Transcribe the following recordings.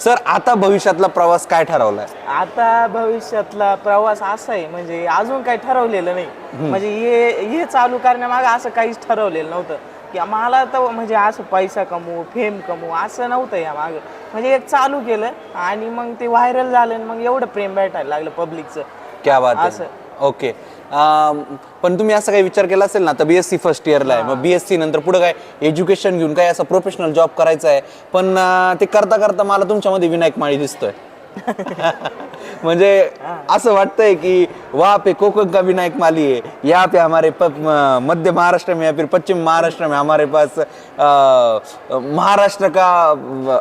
Sir आता भविष्यातला प्रवास काय ठरवलाय? आता भविष्यातला प्रवास असा आहे म्हणजे अजून काही ठरवलेलं नाही. म्हणजे हे हे चालू करण्यामागे असं काहीच ठरवलेलं नव्हतं. की मला तर म्हणजे असं पैसा कमवू फेम कमवू असं नव्हतं या मागं म्हणजे एक चालू केलं आणि मग ते व्हायरल झालं आणि मग एवढं प्रेम भेटायला लागलं पब्लिकचं क्या बात असं. ओके. अं, पण तुम्ही असा काही विचार केला असेल ना तर सी फर्स्ट इयरला आहे मग बी एस सी नंतर पुढे काय एज्युकेशन घेऊन काय असं प्रोफेशनल जॉब करायचा आहे? पण अं, ते करता करता मला तुमच्यामध्ये विनायक माळी दिसतोय. म्हणजे असं वाटतंय की वहाँ पे कोकण का विनायक माली है यहाँ पे हमारे मध्य महाराष्ट्र में या फिर पश्चिम महाराष्ट्र में हमारे पास महाराष्ट्र का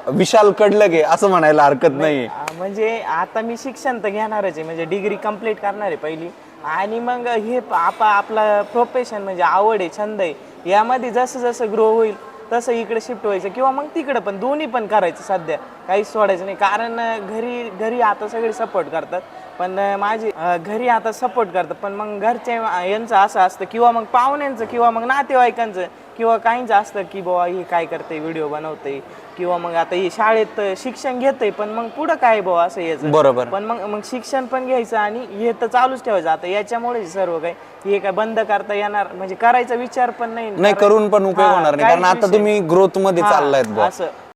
विशाल कडलग आहे असं म्हणायला हरकत नाही म्हणजे आता मी शिक्षण तर घेणारच आहे म्हणजे डिग्री कंप्लीट करणार आहे पहिली. आणि मग हे आपा आपला प्रोफेशन म्हणजे आवड आहे छंद आहे. यामध्ये जसं जसं ग्रो होईल तसं इकडे शिफ्ट व्हायचं किंवा मग तिकडं पण दोन्ही पण करायचं सध्या. काहीच सोडायचं नाही. कारण घरी घरी आता सगळे सपोर्ट करतात. पण माझी घरी आता सपोर्ट करतात. पण मग घरचे यांचं असं असतं. किंवा मग पाहुण्यांचं किंवा मग नातेवाईकांचं. किंवा काहींचं असतं की बाबा हे काय करते व्हिडिओ बनवते किंवा मग आता हे शाळेत शिक्षण घेते पण मग पुढं काय बाबा असं याचं? बरोबर. पण मग मग शिक्षण पण घ्यायचं आणि हे तर चालूच ठेवायचं. आता याच्यामुळे सर्व काही हे काय बंद करता येणार? म्हणजे करायचा विचार पण नाही. नाही करून पण उपयोग हा, होणार नाही. काहीच कारण आता विषय तुम्ही ग्रोथमध्ये हा, चाललायत बुवा. असं.